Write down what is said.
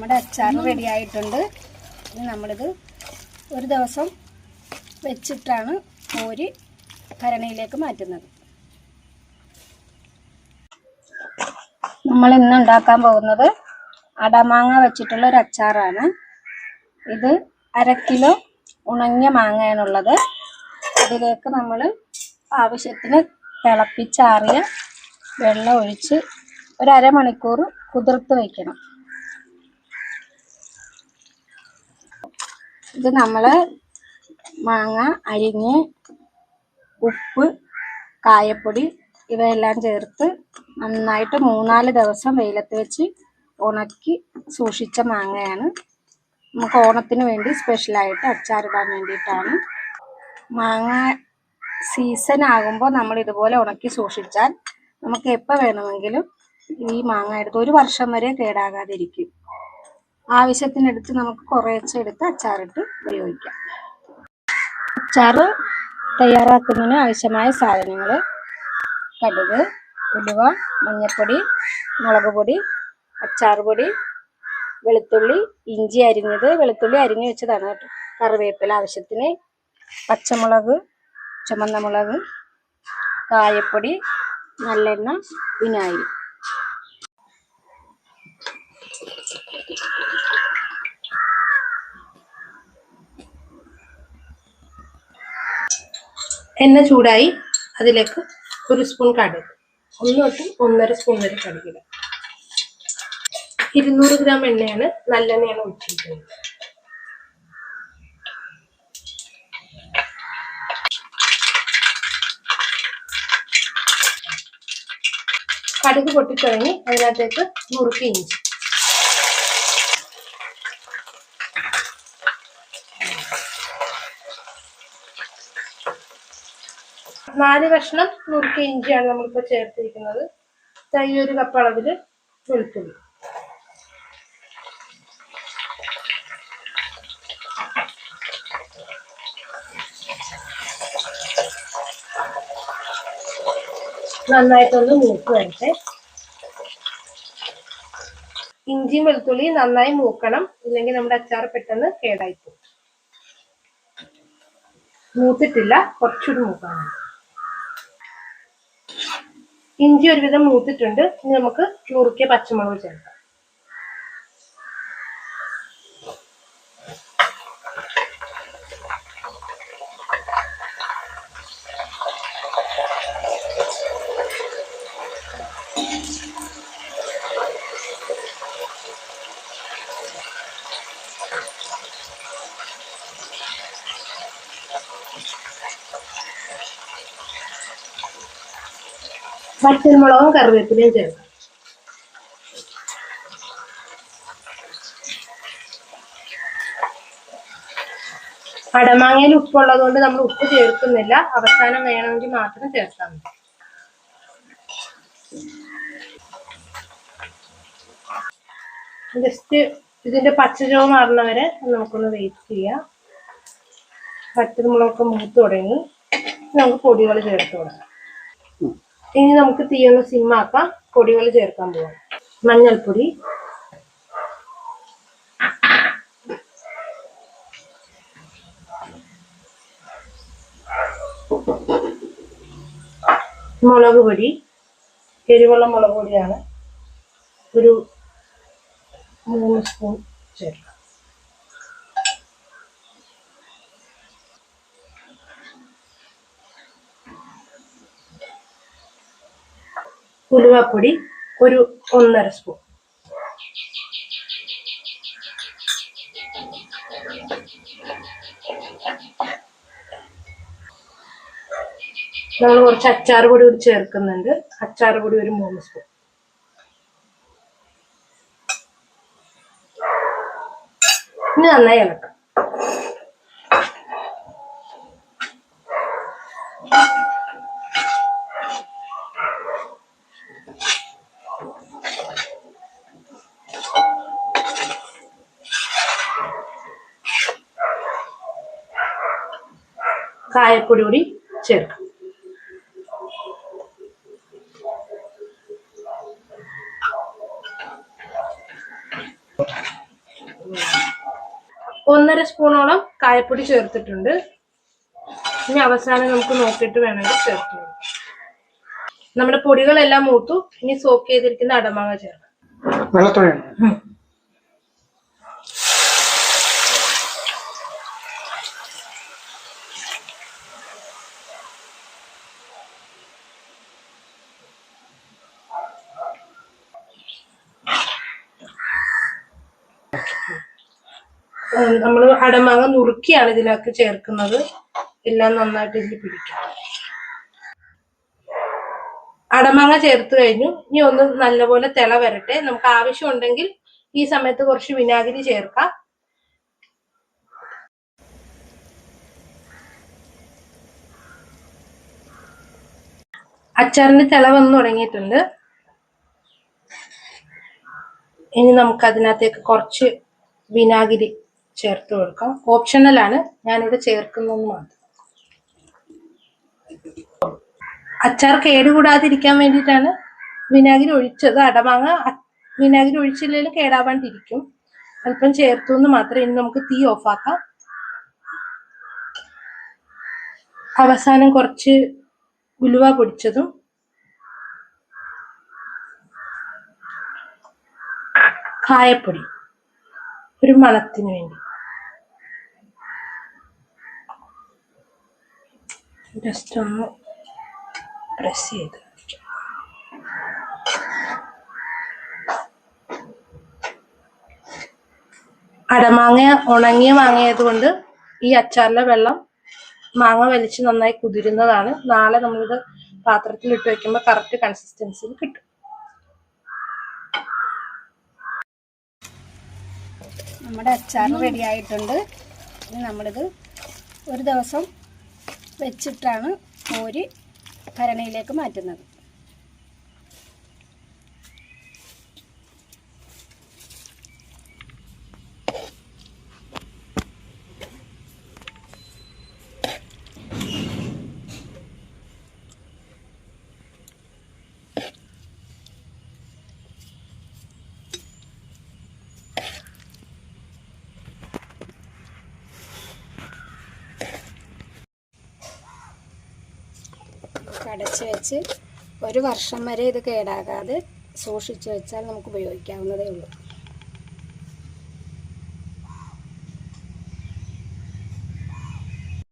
നമ്മുടെ അച്ചാർ റെഡി ആയിട്ടുണ്ട്. ഇനി നമ്മളിത് ഒരു ദിവസം വെച്ചിട്ടാണ് കോരി ഭരണയിലേക്ക് മാറ്റുന്നത്. നമ്മൾ ഇന്ന് ഉണ്ടാക്കാൻ പോകുന്നത് അടമാങ്ങ വെച്ചിട്ടുള്ള ഒരു അച്ചാറാണ്. ഇത് അര കിലോ ഉണങ്ങിയ മാങ്ങയാണുള്ളത്. അതിലേക്ക് നമ്മൾ ആവശ്യത്തിന് തിളപ്പിച്ചാറിയ വെള്ളം ഒഴിച്ച് ഒരു അരമണിക്കൂർ കുതിർത്ത് വയ്ക്കണം ഇത് നമ്മൾ മാങ്ങ അരിഞ്ഞ് ഉപ്പ് കായപ്പൊടി ഇവയെല്ലാം ചേർത്ത് നന്നായിട്ട് മൂന്നാൽ ദിവസം വെയിലത്ത് വെച്ച് ഉണക്കി സൂക്ഷിച്ച മാങ്ങയാണ്. നമുക്ക് ഓണത്തിന് വേണ്ടി സ്പെഷ്യലായിട്ട് അച്ചാറിടാൻ വേണ്ടിയിട്ടാണ്. മാങ്ങ സീസൺ ആകുമ്പോൾ നമ്മൾ ഇതുപോലെ ഉണക്കി സൂക്ഷിച്ചാൽ നമുക്ക് എപ്പോൾ വേണമെങ്കിലും ഈ മാങ്ങ എടുത്ത് ഒരു വർഷം വരെ കേടാകാതിരിക്കും. ആവശ്യത്തിനെടുത്ത് നമുക്ക് കുറേശ്ശെ എടുത്ത് അച്ചാറിട്ട് ഉപയോഗിക്കാം. അച്ചാറ് തയ്യാറാക്കുന്നതിന് ആവശ്യമായ സാധനങ്ങൾ കടുക് ഉലുവ മഞ്ഞൾപ്പൊടി മുളക് പൊടി അച്ചാർ പൊടി വെളുത്തുള്ളി ഇഞ്ചി അരിഞ്ഞത് വെളുത്തുള്ളി അരിഞ്ഞു വെച്ചതാണ് കേട്ടോ. കറിവേപ്പില ആവശ്യത്തിന് പച്ചമുളക് ചുമന്ന മുളക് കായപ്പൊടി നല്ലെണ്ണ വിനാഗിരി. എണ്ണ ചൂടായി അതിലേക്ക് ഒരു സ്പൂൺ കടുക്. ഒന്ന് തൊട്ട് ഒന്നര സ്പൂൺ വരെ കടുക ഇരുന്നൂറ് ഗ്രാം എണ്ണയാണ് നല്ലെണ്ണയാണ് ഒഴിച്ചിരിക്കുന്നത്. കടുക് പൊട്ടിത്തുടങ്ങി അതിനകത്തേക്ക് മുറുക്കി ഇഞ്ചി. നാല് കഷ്ണം നുറുക്ക ഇഞ്ചിയാണ് നമ്മളിപ്പോൾ ചേർത്തിരിക്കുന്നത്. ഈ ഒരു കപ്പ് അളവിൽ വെളുത്തുള്ളി. നന്നായിട്ടൊന്ന് മൂക്ക് വരട്ടെ. ഇഞ്ചിയും വെളുത്തുള്ളി നന്നായി മൂക്കണം. ഇല്ലെങ്കിൽ നമ്മുടെ അച്ചാർ പെട്ടെന്ന് കേടായിപ്പോകും മൂത്തിട്ടില്ല കുറച്ചുകൂടി മൂക്കാനുണ്ട് ഇഞ്ചി ഒരുവിധം മൂത്തിട്ടുണ്ട്. ഇനി നമുക്ക് നുറുക്കിയ പച്ചമുളക് ചേർക്കാം. പച്ചമുളകും കറിവേപ്പിലയും ചേർക്കാം. അടമാങ്ങയിൽ ഉപ്പുള്ളത് കൊണ്ട് നമ്മൾ ഉപ്പ് ചേർക്കുന്നില്ല. അവസാനം വേണമെങ്കിൽ മാത്രം ചേർത്താൽ മതി. ജസ്റ്റ് ഇതിന്റെ പച്ചചോ മാറുന്നവരെ നമുക്കൊന്ന് വെയിറ്റ് ചെയ്യാം. പച്ചമുളകൊക്കെ മൂത്ത് തുടങ്ങി. നമുക്ക് പൊടികൾ ചേർത്ത് കൊടുക്കാം. ഇനി നമുക്ക് തീയൊന്ന് സിമ്മാക്കാം പൊടികൾ ചേർക്കാൻ പോവാം. മഞ്ഞൾപ്പൊടി. മുളക് പൊടി. എരിവുള്ള മുളക് പൊടിയാണ്. ഒരു മൂന്ന് സ്പൂൺ ചേർക്കാം. ഉലുവപ്പൊടി ഒരു ഒന്നര സ്പൂൺ. നമ്മൾ കുറച്ച് അച്ചാർ പൊടി കൂടി ചേർക്കുന്നുണ്ട്. അച്ചാർ പൊടി ഒരു മൂന്ന് സ്പൂൺ. ഇനി നന്നായി ഇളക്കാം. കായപ്പൊടി കൂടി ചേർക്കാം. ഒന്നര സ്പൂണോളം കായപ്പൊടി ചേർത്തിട്ടുണ്ട്. ഇനി അവസാനം നമുക്ക് നോക്കിയിട്ട് വേണമെങ്കിൽ ചേർക്കണം നമ്മുടെ പൊടികളെല്ലാം മൂത്തു. ഇനി സോക്ക് ചെയ്തിരിക്കുന്ന അടമാങ്ങ ചേർക്കാം. വെള്ളത്തോടെയാണ് നമ്മൾ അടമാങ്ങ നുറുക്കിയാണ് ഇതിലേക്ക് ചേർക്കുന്നത്. എല്ലാം നന്നായിട്ട് ഇതിൽ പിടിക്കും. അടമാങ്ങ ചേർത്ത് കഴിഞ്ഞു. ഇനി ഒന്ന് നല്ലപോലെ തിള വരട്ടെ. നമുക്ക് ആവശ്യമുണ്ടെങ്കിൽ ഈ സമയത്ത് കുറച്ച് വിനാഗിരി ചേർക്കാം. അച്ചാറിന്റെ തിള വന്നു തുടങ്ങിയിട്ടുണ്ട്. ഇനി നമുക്ക് അതിനകത്തേക്ക് കുറച്ച് വിനാഗിരി ചേർത്ത് കൊടുക്കാം. ഓപ്ഷണലാണ് ഞാനിവിടെ ചേർക്കുന്നതെന്ന് മാത്രം. അച്ചാർ കേടുകൂടാതിരിക്കാൻ വേണ്ടിയിട്ടാണ് വിനാഗിരി ഒഴിച്ചത്. അടമാങ്ങ വിനാഗിരി ഒഴിച്ചില്ലെങ്കിലും കേടാവാണ്ടിരിക്കും. അല്പം ചേർത്തു എന്ന് മാത്രം ഇനി നമുക്ക് തീ ഓഫാക്കാം. അവസാനം കുറച്ച് ഉലുവ പൊടിച്ചതും കായപ്പൊടി. ഒരു മണത്തിന് വേണ്ടി. ജസ്റ്റ് ഒന്ന് പ്രസ് ചെയ്ത്. അടമാങ്ങ ഉണങ്ങിയ ഈ അച്ചാറിലെ വെള്ളം മാങ്ങ വലിച്ച് നന്നായി കുതിരുന്നതാണ്. നാളെ നമ്മളിത് പാത്രത്തിൽ ഇട്ട് വെക്കുമ്പോൾ കറക്റ്റ് കൺസിസ്റ്റൻസിയിൽ കിട്ടും. നമ്മുടെ അച്ചാർ റെഡി ആയിട്ടുണ്ട്. ഇനി നമ്മളിത് ഒരു ദിവസം വെച്ചിട്ടാണ് മോര് ഭരണിയിലേക്ക് മാറ്റുന്നത്. അടച്ച് വെച്ച് ഒരു വർഷം വരെ ഇത് കേടാകാതെ സൂക്ഷിച്ചു വെച്ചാൽ നമുക്ക് ഉപയോഗിക്കാവുന്നതേ ഉള്ളൂ.